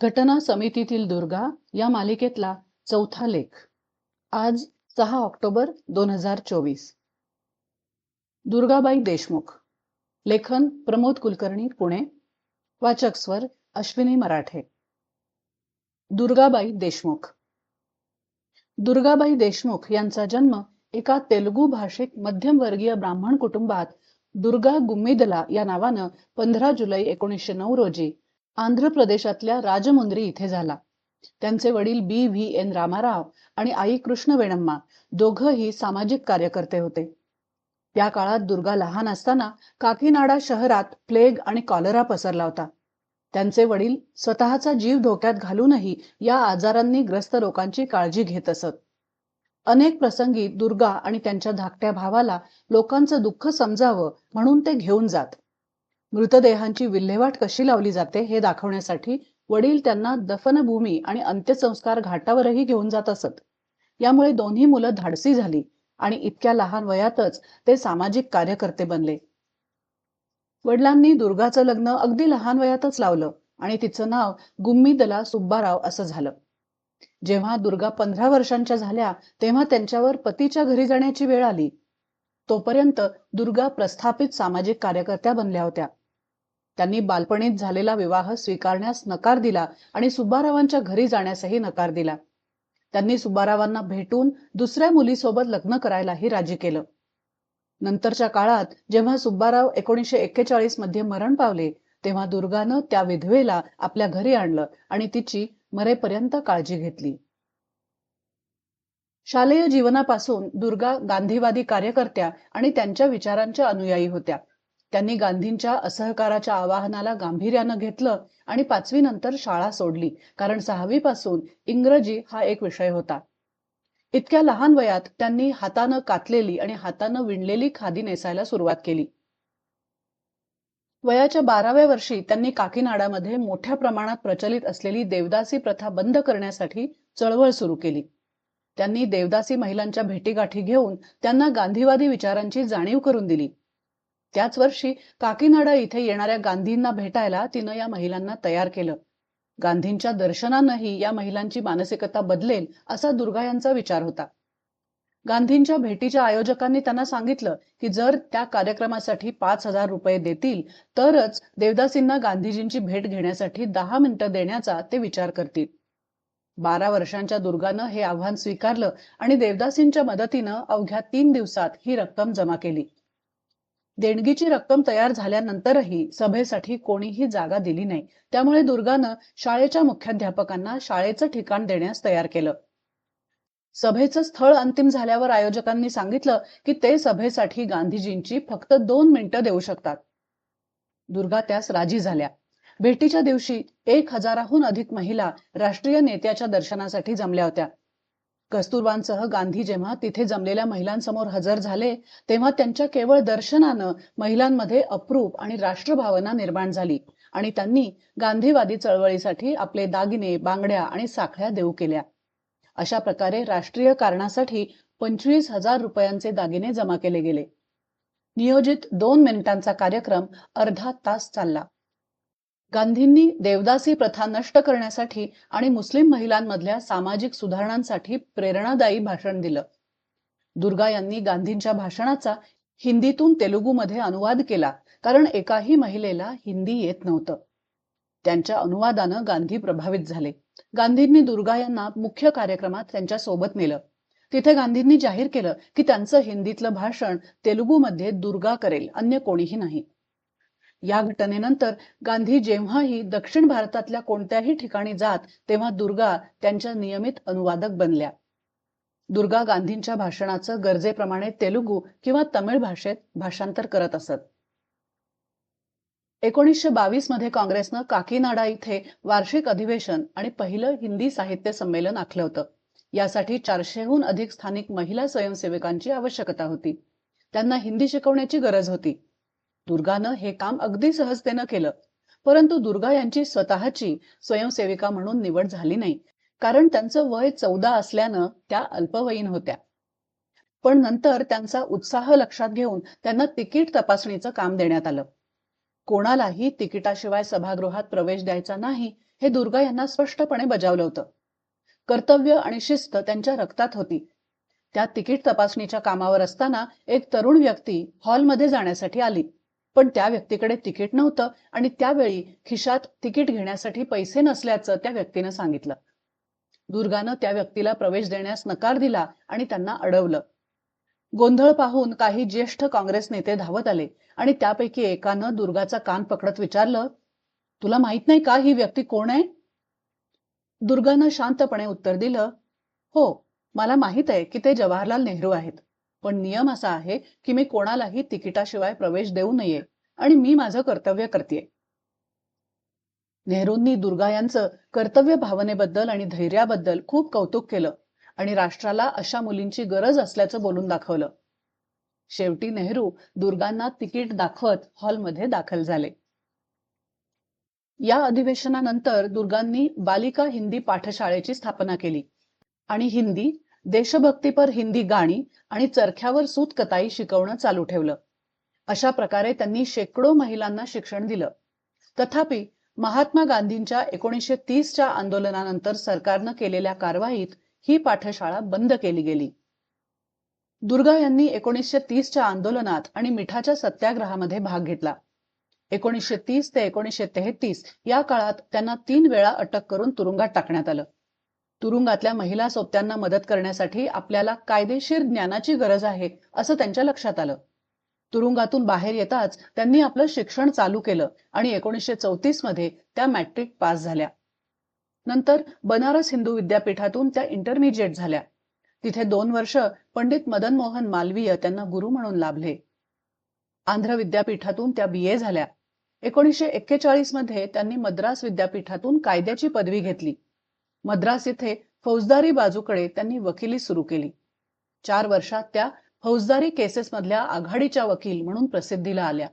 घटना समितीतील दुर्गा या मालिकेतला चौथा लेख. आज सहा ऑक्टोबर दोन हजार चोवीस. दुर्गाबाई देशमुख. लेखन प्रमोद कुलकर्णी पुणे. वाचक स्वर अश्विनी मराठे. दुर्गाबाई देशमुख. दुर्गाबाई देशमुख यांचा जन्म एका तेलुगू भाषिक मध्यमवर्गीय ब्राह्मण कुटुंबात दुर्गा गुम्मीदला या नावानं पंधरा जुलै एकोणीसशे नऊ रोजी आंध्र प्रदेशातल्या राजमुंद्री इथे झाला. त्यांचे वडील बी. व्ही. एन. रामाराव आणि आई कृष्ण वेणम्मा दोघंही सामाजिक कार्यकर्ते होते. त्या काळात दुर्गा लहान असताना काकीनाडा शहरात प्लेग आणि कॉलरा पसरला होता. त्यांचे वडील स्वतःचा जीव धोक्यात घालूनही या आजारांनी ग्रस्त लोकांची काळजी घेत असत. अनेक प्रसंगी दुर्गा आणि त्यांच्या धाकट्या भावाला लोकांचं दुःख समजावं म्हणून ते घेऊन जात. मृतदेहांची विल्हेवाट कशी लावली जाते हे दाखवण्यासाठी वडील त्यांना दफनभूमी आणि अंत्यसंस्कार घाटावरही घेऊन जात असत. यामुळे दोन्ही मुलं धाडसी झाली आणि इतक्या लहान वयातच ते सामाजिक कार्यकर्ते बनले. वडिलांनी दुर्गाचं लग्न अगदी लहान वयातच लावलं आणि तिचं नाव गुम्मीदला सुब्बाराव असं झालं. जेव्हा दुर्गा पंधरा वर्षांच्या झाल्या तेव्हा त्यांच्यावर पतीच्या घरी जाण्याची वेळ आली. तोपर्यंत दुर्गा प्रस्थापित सामाजिक कार्यकर्त्या बनल्या होत्या. त्यांनी बालपणीत झालेला विवाह स्वीकारण्यास नकार दिला आणि सुब्बारावांच्या घरी जाण्यासही नकार दिला. त्यांनी सुब्बारावांना भेटून दुसऱ्या मुलीसोबत लग्न करायलाही राजी केलं. नंतरच्या काळात जेव्हा सुब्बाराव एकोणीसशे एक्केचाळीसमध्ये मरण पावले तेव्हा दुर्गानं त्या विधवेला आपल्या घरी आणलं आणि तिची मरेपर्यंत काळजी घेतली. शालेय जीवनापासून दुर्गा गांधीवादी कार्यकर्त्या आणि त्यांच्या विचारांच्या अनुयायी होत्या. त्यांनी गांधींच्या असहकाराच्या आवाहनाला गांभीर्यानं घेतलं आणि पाचवी नंतर शाळा सोडली कारण सहावी पासून इंग्रजी हा एक विषय होता. इतक्या लहान वयात त्यांनी हातानं कातलेली आणि हातानं विणलेली खादी नेसायला सुरुवात केली. वयाच्या बाराव्या वर्षी त्यांनी काकीनाडामध्ये मोठ्या प्रमाणात प्रचलित असलेली देवदासी प्रथा बंद करण्यासाठी चळवळ सुरू केली. त्यांनी देवदासी महिलांच्या भेटीगाठी घेऊन त्यांना गांधीवादी विचारांची जाणीव करून दिली. त्याच वर्षी काकीनाडा इथे येणाऱ्या गांधींना भेटायला तिनं या महिलांना तयार केलं. गांधींच्या दर्शनानंही या महिलांची मानसिकता बदलेल असा दुर्गा यांचा विचार होता. गांधींच्या भेटीच्या आयोजकांनी त्यांना सांगितलं की जर त्या कार्यक्रमासाठी पाच हजार रुपये देतील तरच देवदासींना गांधीजींची भेट घेण्यासाठी दहा मिनिटं देण्याचा ते विचार करतील. बारा वर्षांच्या दुर्गानं हे आव्हान स्वीकारलं आणि देवदासींच्या मदतीनं अवघ्या तीन दिवसात ही रक्कम जमा केली. देणगीची रक्कम तयार झाल्यानंतरही सभेसाठी कोणीही जागा दिली नाही. त्यामुळे दुर्गानं शाळेच्या मुख्याध्यापकांना शाळेचं ठिकाण देण्यास तयार केलं. सभेचं स्थळ अंतिम झाल्यावर आयोजकांनी सांगितलं की ते सभेसाठी गांधीजींची फक्त दोन मिनिटं देऊ शकतात. दुर्गा त्यास राजी झाल्या. भेटीच्या दिवशी एक हजाराहून अधिक महिला राष्ट्रीय नेत्याच्या दर्शनासाठी जमल्या होत्या. कस्तुरबांसह गांधी जेव्हा तिथे जमलेल्या महिलांसमोर हजर झाले तेव्हा त्यांच्या केवळ दर्शनानं महिलांमध्ये अप्रूप आणि राष्ट्रभावना निर्माण झाली आणि त्यांनी गांधीवादी चळवळीसाठी आपले दागिने बांगड्या आणि साखळ्या देऊ केल्या. अशा प्रकारे राष्ट्रीय कारणासाठी पंचवीस हजार रुपयांचे दागिने जमा केले गेले. नियोजित दोन मिनिटांचा कार्यक्रम अर्धा तास चालला. गांधींनी देवदासी प्रथा नष्ट करण्यासाठी आणि मुस्लिम महिलांमधल्या सामाजिक सुधारणांसाठी प्रेरणादायी भाषण दिलं. दुर्गा यांनी गांधींच्या भाषणाचा हिंदीतून तेलुगूमध्ये अनुवाद केला कारण एकाही महिलेला हिंदी येत नव्हतं. त्यांच्या अनुवादानं गांधी प्रभावित झाले. गांधींनी दुर्गा यांना मुख्य कार्यक्रमात त्यांच्यासोबत नेलं. तिथे गांधींनी जाहीर केलं की त्यांचं हिंदीतलं भाषण तेलुगूमध्ये दुर्गा करेल अन्य कोणीही नाही. या घटनेनंतर गांधी जेव्हाही दक्षिण भारतातल्या कोणत्याही ठिकाणी जात तेव्हा दुर्गा त्यांच्या नियमित अनुवादक बनल्या. दुर्गा गांधींच्या भाषणाचं गरजेप्रमाणे तेलुगू किंवा तमिळ भाषेत भाषांतर करत असत. एकोणीसशे बावीसमध्ये काँग्रेसनं काकीनाडा इथे वार्षिक अधिवेशन आणि पहिलं हिंदी साहित्य संमेलन आखलं होतं. यासाठी चारशेहून अधिक स्थानिक महिला स्वयंसेवकांची आवश्यकता होती. त्यांना हिंदी शिकवण्याची गरज होती. दुर्गानं हे काम अगदी सहजतेनं केलं. परंतु दुर्गा यांची स्वतःची स्वयंसेविका म्हणून निवड झाली नाही. कारण त्यांचं वय चौदा असल्यानं त्या अल्पवयीन होत्या. पण नंतर त्यांचा उत्साह लक्षात घेऊन त्यांना तिकीट तपासणीचं काम देण्यात आलं. कोणालाही तिकिटाशिवाय सभागृहात प्रवेश द्यायचा नाही हे दुर्गा यांना स्पष्टपणे बजावलं होतं. कर्तव्य आणि शिस्त त्यांच्या रक्तात होती. त्या तिकीट तपासणीच्या कामावर असताना एक तरुण व्यक्ती हॉलमध्ये जाण्यासाठी आली. पण त्या व्यक्तीकडे तिकीट नव्हतं आणि त्यावेळी खिशात तिकीट घेण्यासाठी पैसे नसल्याचं त्या व्यक्तीनं सांगितलं. दुर्गानं त्या व्यक्तीला प्रवेश देण्यास नकार दिला आणि त्यांना अडवलं. गोंधळ पाहून काही ज्येष्ठ काँग्रेस नेते धावत आले आणि त्यापैकी एकानं दुर्गाचा कान पकडत विचारलं तुला माहीत नाही का ही व्यक्ती कोण आहे? दुर्गानं शांतपणे उत्तर दिलं हो मला माहीत आहे की ते जवाहरलाल नेहरू आहेत. पण नियम असा आहे की मी कोणालाही तिकिटाशिवाय प्रवेश देऊ नये आणि मी माझं कर्तव्य करते नेहरूंनी दुर्गा यांचं कर्तव्य भावनेबद्दल आणि धैर्याबद्दल खूप कौतुक केलं आणि राष्ट्राला अशा मुलींची गरज असल्याचं बोलून दाखवलं. शेवटी नेहरू दुर्गांना तिकीट दाखवत हॉलमध्ये दाखल झाले. या अधिवेशनानंतर दुर्गांनी बालिका हिंदी पाठशाळेची स्थापना केली आणि हिंदी देशभक्तीपर हिंदी गाणी आणि चरख्यावर सूतकताई शिकवणं चालू ठेवलं. अशा प्रकारे त्यांनी शेकडो महिलांना शिक्षण दिलं. तथापि महात्मा गांधींच्या एकोणीसशे तीसच्या आंदोलनानंतर सरकारनं केलेल्या कारवाईत ही पाठशाळा बंद केली गेली. दुर्गा यांनी एकोणीसशे तीसच्या आंदोलनात आणि मिठाच्या सत्याग्रहामध्ये भाग घेतला. एकोणीसशे तीस ते एकोणीसशे तेहतीस या काळात त्यांना तीन वेळा अटक करून तुरुंगात टाकण्यात आलं. तुरुंगातल्या महिला सोबत्यांना मदत करण्यासाठी आपल्याला कायदेशीर ज्ञानाची गरज आहे असं त्यांच्या लक्षात आलं. तुरुंगातून बाहेर येताच त्यांनी आपलं शिक्षण चालू केलं आणि एकोणीसशे चौतीसमध्ये त्या मॅट्रिक पास झाल्या. नंतर बनारस हिंदू विद्यापीठातून त्या इंटरमिजिएट झाल्या. तिथे दोन वर्ष पंडित मदन मोहन मालवीय त्यांना गुरु म्हणून लाभले. आंध्र विद्यापीठातून त्या बी ए झाल्या. एकोणीसशे एक्केचाळीसमध्ये त्यांनी मद्रास विद्यापीठातून कायद्याची पदवी घेतली. मद्रास येथे फौजदारी बाजूकडे त्यांनी वकिली सुरू केली. चार वर्षात त्या फौजदारी केसेस मधल्या आघाडीच्या वकील म्हणून प्रसिद्धीला आल्या.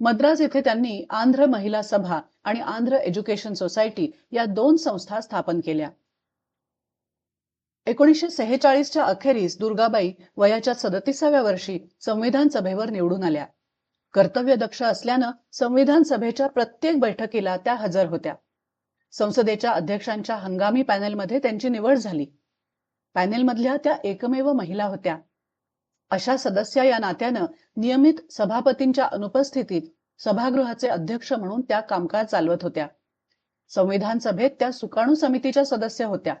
मद्रास येथे त्यांनी आंध्र महिला सभा आणि आंध्र एज्युकेशन सोसायटी या दोन संस्था स्थापन केल्या. एकोणीसशे सेहेचाळीसच्या अखेरीस दुर्गाबाई वयाच्या सदतीसाव्या वर्षी संविधान सभेवर निवडून आल्या. कर्तव्यदक्ष असल्यानं संविधान सभेच्या प्रत्येक बैठकीला त्या हजर होत्या. संसदेच्या अध्यक्षांच्या हंगामी पॅनेलमध्ये त्यांची निवड झाली. पॅनेलमधल्या त्या एकमेव महिला होत्या. अशा सदस्या या नात्यानं नियमित सभापतींच्या अनुपस्थितीत सभागृहाचे अध्यक्ष म्हणून त्या कामकाज चालवत होत्या. संविधान सभेत त्या सुकाणू समितीच्या सदस्य होत्या.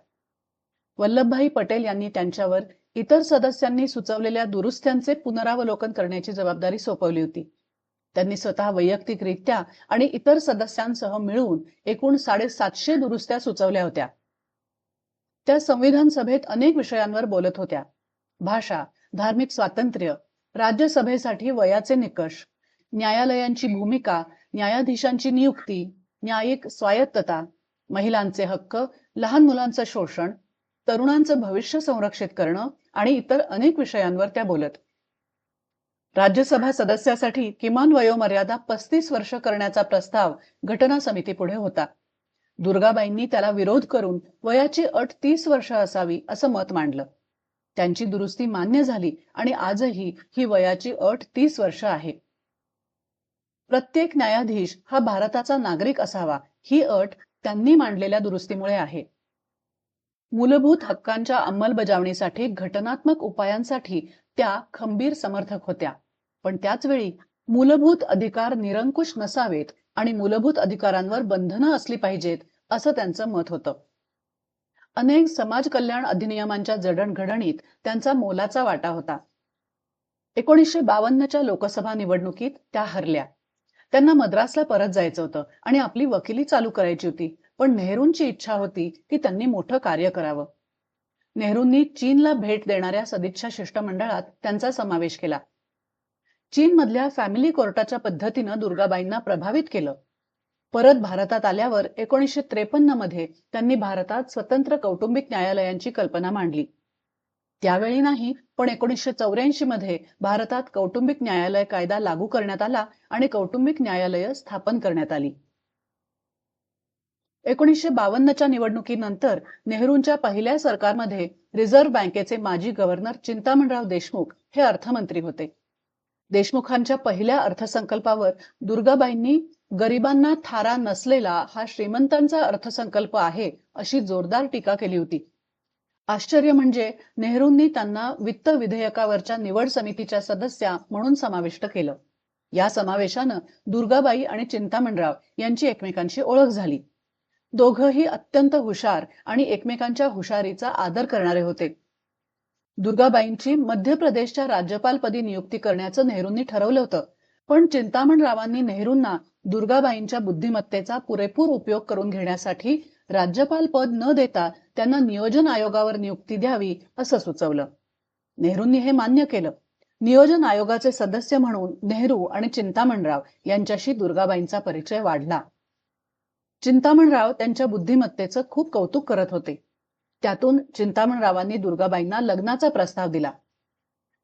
वल्लभभाई पटेल यांनी त्यांच्यावर इतर सदस्यांनी सुचवलेल्या दुरुस्त्यांचे पुनरावलोकन करण्याची जबाबदारी सोपवली होती. त्यांनी स्वतः वैयक्तिकरित्या आणि इतर सदस्यांसह मिळून एकूण साडेसातशे दुरुस्त्या सुचवल्या होत्या. त्या संविधान सभेत अनेक विषयांवर बोलत होत्या. भाषा धार्मिक स्वातंत्र्य राज्यसभेसाठी वयाचे निकष न्यायालयांची भूमिका न्यायाधीशांची नियुक्ती न्यायिक स्वायत्तता महिलांचे हक्क लहान मुलांचं शोषण तरुणांचं भविष्य संरक्षित करणं आणि इतर अनेक विषयांवर त्या बोलत. राज्यसभा सदस्यासाठी किमान वयोमर्यादा पस्तीस वर्ष करण्याचा प्रस्ताव घटना समितीपुढे होता. दुर्गाबाईंनी त्याला विरोध करून वयाची अट तीस वर्ष असावी असं मत मांडलं. त्यांची दुरुस्ती मान्य झाली आणि आजही ही वयाची अट तीस वर्ष आहे. प्रत्येक न्यायाधीश हा भारताचा नागरिक असावा ही अट त्यांनी मांडलेल्या दुरुस्तीमुळे आहे. मूलभूत हक्कांच्या अंमलबजावणीसाठी घटनात्मक उपायांसाठी त्या खंबीर समर्थक होत्या. पण त्याच वेळी मूलभूत अधिकार निरंकुश नसावेत आणि मूलभूत अधिकारांवर बंधनं असली पाहिजेत असं त्यांचं मत होतं. अनेक समाज कल्याण अधिनियमांच्या जडणघडणीत त्यांचा मोलाचा वाटा होता. एकोणीसशे बावन्नच्या लोकसभा निवडणुकीत त्या हरल्या. त्यांना मद्रासला परत जायचं होतं आणि आपली वकिली चालू करायची होती पण नेहरूंची इच्छा होती की त्यांनी मोठं कार्य करावं. नेहरूंनी चीनला भेट देणाऱ्या सदिच्छा शिष्टमंडळात त्यांचा समावेश केला. चीनमधल्या फॅमिली कोर्टाच्या पद्धतीनं दुर्गाबाईंना प्रभावित केलं. परत भारतात आल्यावर एकोणीसशे त्रेपन्नमध्ये त्यांनी भारतात स्वतंत्र कौटुंबिक न्यायालयांची कल्पना मांडली. त्यावेळी नाही पण एकोणीसशे चौऱ्याऐंशी मध्ये भारतात कौटुंबिक न्यायालय कायदा लागू करण्यात आला आणि कौटुंबिक न्यायालय स्थापन करण्यात आली. एकोणीसशे बावन्नच्या निवडणुकीनंतर नेहरूंच्या पहिल्या सरकारमध्ये रिझर्व्ह बँकेचे माजी गव्हर्नर चिंतामणराव देशमुख हे अर्थमंत्री होते. देशमुखांच्या पहिल्या अर्थसंकल्पावर दुर्गाबाईंनी गरिबांना थारा नसलेला हा श्रीमंतांचा अर्थसंकल्प आहे अशी जोरदार टीका केली होती. आश्चर्य म्हणजे नेहरूंनी त्यांना वित्त विधेयकावरच्या निवड समितीच्या सदस्या म्हणून समाविष्ट केलं. या समावेशानं दुर्गाबाई आणि चिंतामणराव यांची एकमेकांशी ओळख झाली. दोघंही अत्यंत हुशार आणि एकमेकांच्या हुशारीचा आदर करणारे होते. दुर्गाबाईंची मध्य प्रदेशच्या राज्यपालपदी नियुक्ती करण्याचं नेहरूंनी ठरवलं होतं. पण चिंतामणरावांनी नेहरूंना दुर्गाबाईंच्या बुद्धिमत्तेचा पुरेपूर उपयोग करून घेण्यासाठी राज्यपाल पद न देता त्यांना नियोजन आयोगावर नियुक्ती द्यावी असं सुचवलं. नेहरूंनी हे मान्य केलं. नियोजन आयोगाचे सदस्य म्हणून नेहरू आणि चिंतामणराव यांच्याशी दुर्गाबाईंचा परिचय वाढला. चिंतामणराव त्यांच्या बुद्धिमत्तेचं खूप कौतुक करत होते. त्यातून चिंतामणरावांनी दुर्गाबाईंना लग्नाचा प्रस्ताव दिला.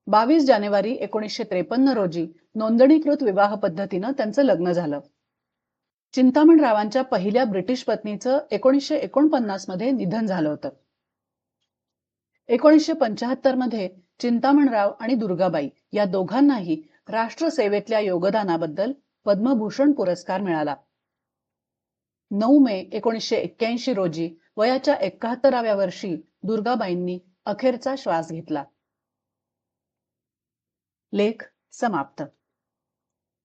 बावीस जानेवारी एकोणीसशे त्रेपन्न रोजी नोंदणीकृत विवाह पद्धतीनं त्यांचं लग्न झालं. चिंतामणरावांच्या पहिल्या ब्रिटिश पत्नीचं एकोणीसशे एकोणपन्नासमध्ये निधन झालं होतं. एकोणीसशे पंचाहत्तरमध्ये चिंतामणराव आणि दुर्गाबाई या दोघांनाही राष्ट्रसेवेतल्या योगदानाबद्दल पद्मभूषण पुरस्कार मिळाला. नऊ मे एकोणीसशे एक्क्याऐंशी रोजी वयाच्या एकाहत्तराव्या वर्षी दुर्गाबाईंनी अखेरचा श्वास घेतला. लेख समाप्त.